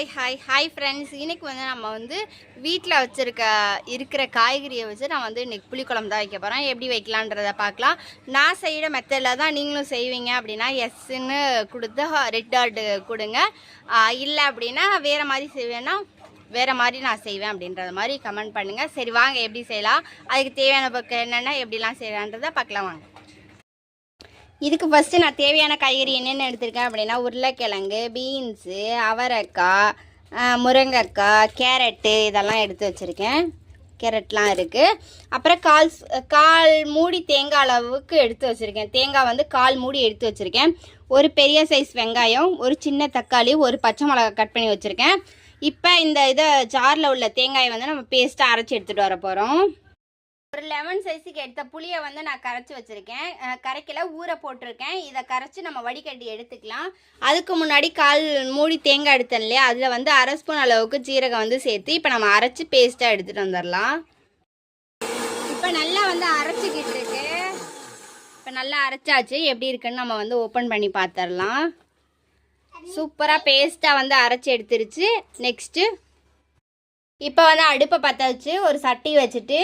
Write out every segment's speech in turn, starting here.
Hi hi hi friends இன்னைக்கு வந்து நம்ம வந்து வீட்டில் வச்சுருக்க இருக்கிற காய்கறியை வச்சு நான் வந்து இன்றைக்கி புளிக்குழம்பு தான் வைக்க போகிறேன் எப்படி வைக்கலான்றதை பார்க்கலாம். நான் செய்கிற மெத்தடில் தான் நீங்களும் செய்வீங்க அப்படின்னா எஸ்ன்னு கொடுத்து ரெட் ஆர்டு கொடுங்க. இல்லை அப்படின்னா வேறு மாதிரி செய்வேன்னா வேறு மாதிரி நான் செய்வேன் அப்படின்றத மாதிரி கமெண்ட் பண்ணுங்கள் சரி வாங்க எப்படி செய்யலாம்? அதுக்கு தேவையான பக்கம் என்னென்ன எப்படிலாம் செய்யலான்றதை பார்க்கலாம் வாங்க. இதுக்கு ஃபஸ்ட்டு நான் தேவையான காய்கறி என்னென்ன எடுத்திருக்கேன் அப்படின்னா உருளைக்கிழங்கு பீன்ஸு அவரைக்காய் முருங்கைக்காய் கேரட்டு இதெல்லாம் எடுத்து வச்சுருக்கேன். கேரட்லாம் இருக்குது அப்புறம் கால் கால் மூடி தேங்காய் அளவுக்கு எடுத்து வச்சுருக்கேன். தேங்காய் வந்து கால் மூடி எடுத்து வச்சுருக்கேன். ஒரு பெரிய சைஸ் வெங்காயம் ஒரு சின்ன தக்காளி ஒரு பச்சை மிளகாய் கட் பண்ணி வச்சுருக்கேன். இப்போ இந்த இதை ஜாரில் உள்ள தேங்காயை வந்து நம்ம பேஸ்ட்டாக அரைச்சி எடுத்துகிட்டு வர போகிறோம் ஒரு லெமன் சைஸுக்கு எடுத்த புளியை வந்து நான் கரைச்சி வச்சுருக்கேன். கரைக்கல ஊற போட்டிருக்கேன். இதை கரைச்சி நம்ம வடிகட்டி எடுத்துக்கலாம். அதுக்கு முன்னாடி கால் மூடி தேங்காய் எடுத்தேன் இல்லையா? அதில் வந்து அரை ஸ்பூன் அளவுக்கு ஜீரகம் வந்து சேர்த்து இப்போ நம்ம அரைச்சி பேஸ்ட்டாக எடுத்துகிட்டு வந்துடலாம். இப்போ நல்லா வந்து அரைச்சிக்கிட்டு இருக்கு. இப்போ நல்லா அரைச்சாச்சு. எப்படி இருக்குன்னு நம்ம வந்து ஓப்பன் பண்ணி பார்த்துடலாம் சூப்பராக பேஸ்ட்டாக வந்து அரைச்சி எடுத்துருச்சு. நெக்ஸ்ட்டு இப்போ வந்து அடுப்பை பற்ற வச்சு ஒரு சட்டி வச்சுட்டு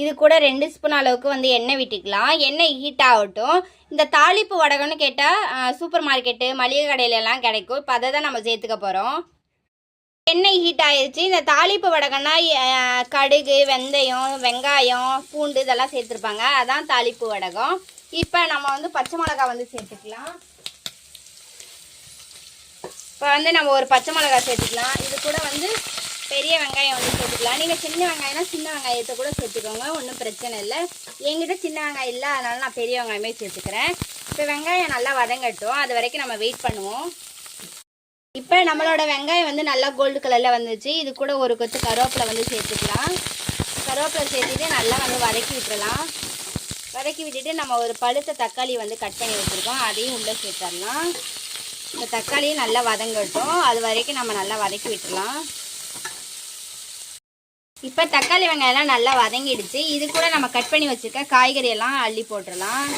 இது கூட ரெண்டு ஸ்பூன் அளவுக்கு வந்து எண்ணெய் விட்டுக்கலாம். எண்ணெய் ஹீட் ஆகட்டும். இந்த தாளிப்பு வடகம்னு கேட்டால் சூப்பர் மார்க்கெட்டு மளிகை கடையில எல்லாம் கிடைக்கும். இப்போ அதை தான் நம்ம சேர்த்துக்க போகிறோம் எண்ணெய் ஹீட் ஆயிடுச்சு இந்த தாளிப்பு வடகம்னா கடுகு வெந்தயம் வெங்காயம் பூண்டு இதெல்லாம் சேர்த்துருப்பாங்க. அதான் தாளிப்பு வடகம். இப்போ நம்ம வந்து பச்சை மிளகா வந்து சேர்த்துக்கலாம். இப்போ வந்து நம்ம ஒரு பச்சை மிளகா சேர்த்துக்கலாம். இது கூட வந்து பெரிய வெங்காயம் வந்து சேர்த்துக்கலாம். நீங்கள் சின்ன வெங்காயம்னா சின்ன வெங்காயத்தை கூட சேர்த்துக்கோங்க. ஒன்றும் பிரச்சனை இல்லை. என்கிட்ட சின்ன வெங்காயம் இல்லை. அதனால நான் பெரிய வெங்காயமே சேர்த்துக்கிறேன். இப்போ வெங்காயம் நல்லா வதங்கட்டும். அது வரைக்கும் நம்ம வெயிட் பண்ணுவோம். இப்போ நம்மளோட வெங்காயம் வந்து நல்லா கோல்டு கலரில் வந்துச்சு. இது கூட ஒரு கொத்து கருவேப்பிலை வந்து சேர்த்துக்கலாம். கருவேப்பிலை சேர்த்துட்டு நல்லா வந்து வதக்கி விட்டுறலாம். வதக்கி விட்டுட்டு நம்ம ஒரு பழுத்த தக்காளி வந்து கட் பண்ணி வச்சுருக்கோம். அதையும் உள்ளே சேர்த்துடலாம். இந்த தக்காளியும் நல்லா வதங்கட்டும். அது வரைக்கும் நம்ம நல்லா வதக்கி விட்டுறலாம். இப்போ தக்காளி வெங்காயம்லாம் நல்லா வதங்கிடுச்சு. இது கூட நம்ம கட் பண்ணி வச்சுருக்க காய்கறி எல்லாம் அள்ளி போட்டுடலாம்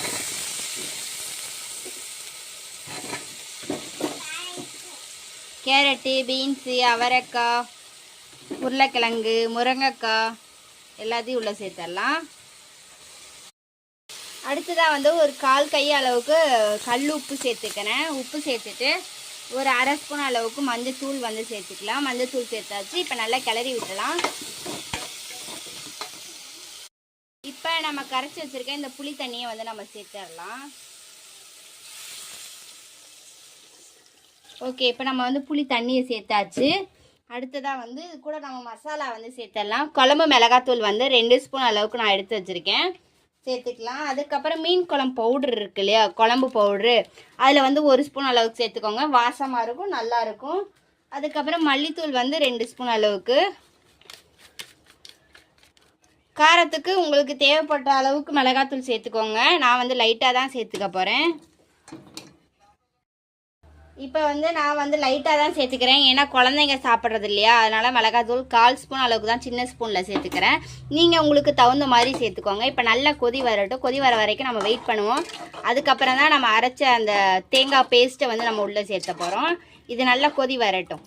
கேரட்டு பீன்ஸு அவரைக்காய் உருளைக்கிழங்கு முருங்கைக்காய் எல்லாத்தையும் உள்ளே சேர்த்துடலாம் அடுத்ததாக வந்து ஒரு கால் கை அளவுக்கு கல் உப்பு சேர்த்துக்கிறேன். உப்பு சேர்த்துட்டு ஒரு அரை ஸ்பூன் அளவுக்கு மஞ்சத்தூள் வந்து சேர்த்துக்கலாம். மஞ்சத்தூள் சேர்த்தாச்சு. இப்போ நல்லா கிளறி விட்டலாம் இப்போ நம்ம கரைச்சி வச்சுருக்க இந்த புளி தண்ணியை வந்து நம்ம சேர்த்துடலாம். ஓகே இப்போ நம்ம வந்து புளி தண்ணியை சேர்த்தாச்சு. அடுத்ததாக வந்து இது கூட நம்ம மசாலா வந்து சேர்த்துடலாம். குழம்பு மிளகாத்தூள் வந்து ரெண்டு ஸ்பூன் அளவுக்கு நான் எடுத்து வச்சுருக்கேன். சேர்த்துக்கலாம். அதுக்கப்புறம் மீன் குழம்பு பவுடர் இருக்கு இல்லையா? குழம்பு பவுட்ரு அதில் வந்து ஒரு ஸ்பூன் அளவுக்கு சேர்த்துக்கோங்க. வாசமாக இருக்கும் நல்லா இருக்கும். அதுக்கப்புறம் மல்லித்தூள் வந்து ரெண்டு ஸ்பூன் அளவுக்கு. காரத்துக்கு உங்களுக்கு தேவைப்பட்ட அளவுக்கு மிளகாத்தூள் சேர்த்துக்கோங்க. நான் வந்து லைட்டாக தான் சேர்த்துக்க போகிறேன் இப்போ வந்து நான் வந்து லைட்டாக தான் சேர்த்துக்கிறேன். ஏன்னா குழந்தைங்க சாப்பிட்றது இல்லையா அதனால் மிளகாத்தூள் கால் ஸ்பூன் அளவுக்கு தான் சின்ன ஸ்பூனில் சேர்த்துக்கிறேன். நீங்கள் உங்களுக்கு தகுந்த மாதிரி சேர்த்துக்கோங்க. இப்போ நல்லா கொதி வரட்டும். கொதி வர வரைக்கும் நம்ம வெயிட் பண்ணுவோம். அதுக்கப்புறம் தான் நம்ம அரைச்ச அந்த தேங்காய் பேஸ்ட்டை வந்து நம்ம உள்ளே சேர்த்த போகிறோம் இது நல்லா கொதி வரட்டும்.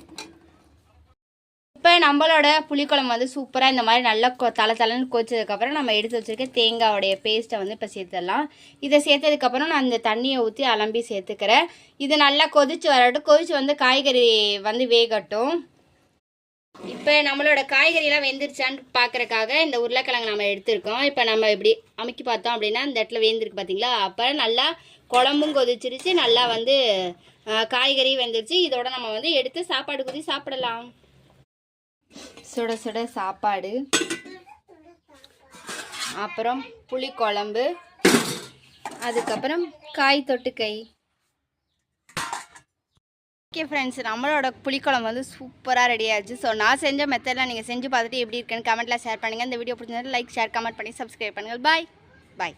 இப்போ நம்மளோட புளிக்குழம்பு வந்து சூப்பராக இந்த மாதிரி நல்லா கொ தலை தலைன்னு கொச்சதுக்கப்புறம் நம்ம எடுத்து வச்சுருக்க தேங்காயோடைய பேஸ்ட்டை வந்து இப்போ சேர்த்துடலாம். இதை சேர்த்ததுக்கப்புறம் நான் அந்த தண்ணியை ஊற்றி அலம்பி சேர்த்துக்கிறேன். இது நல்லா கொதிச்சு வரட்டும். கொதிச்சு வந்து காய்கறி வந்து வேகட்டும். இப்போ நம்மளோட காய்கறிலாம் வெந்துருச்சான்னு பார்க்குறக்காக இந்த உருளைக்கிழங்கு நம்ம எடுத்திருக்கோம். இப்போ நம்ம இப்படி அமைக்கி பார்த்தோம் அப்படின்னா இந்த இடத்துல வேந்திருக்கு பார்த்தீங்களா அப்போ நல்லா குழம்பும் கொதிச்சிருச்சு. நல்லா வந்து காய்கறி வெந்துருச்சு. இதோட நம்ம வந்து எடுத்து சாப்பாடு குதி சாப்பிடலாம். சுட சுட சாப்பாடு. அப்புறம் புளிக்குழம்பு. அதுக்கப்புறம் காய் தொட்டுக்கை. ஓகே ஃப்ரெண்ட்ஸ் நம்மளோட புளிக்குழம்பு வந்து சூப்பராக ரெடி ஆச்சு ஸோ நான் செஞ்ச மெத்தடில் நீங்கள் செஞ்சு பார்த்துட்டு எப்படி இருக்குன்னு கமெண்ட்டில் ஷேர் பண்ணுங்கள் இந்த வீடியோ பிடிச்சிருந்தா லைக் ஷேர் கமெண்ட் பண்ணி சப்ஸ்கிரைப் பண்ணுங்கள் பாய் பாய்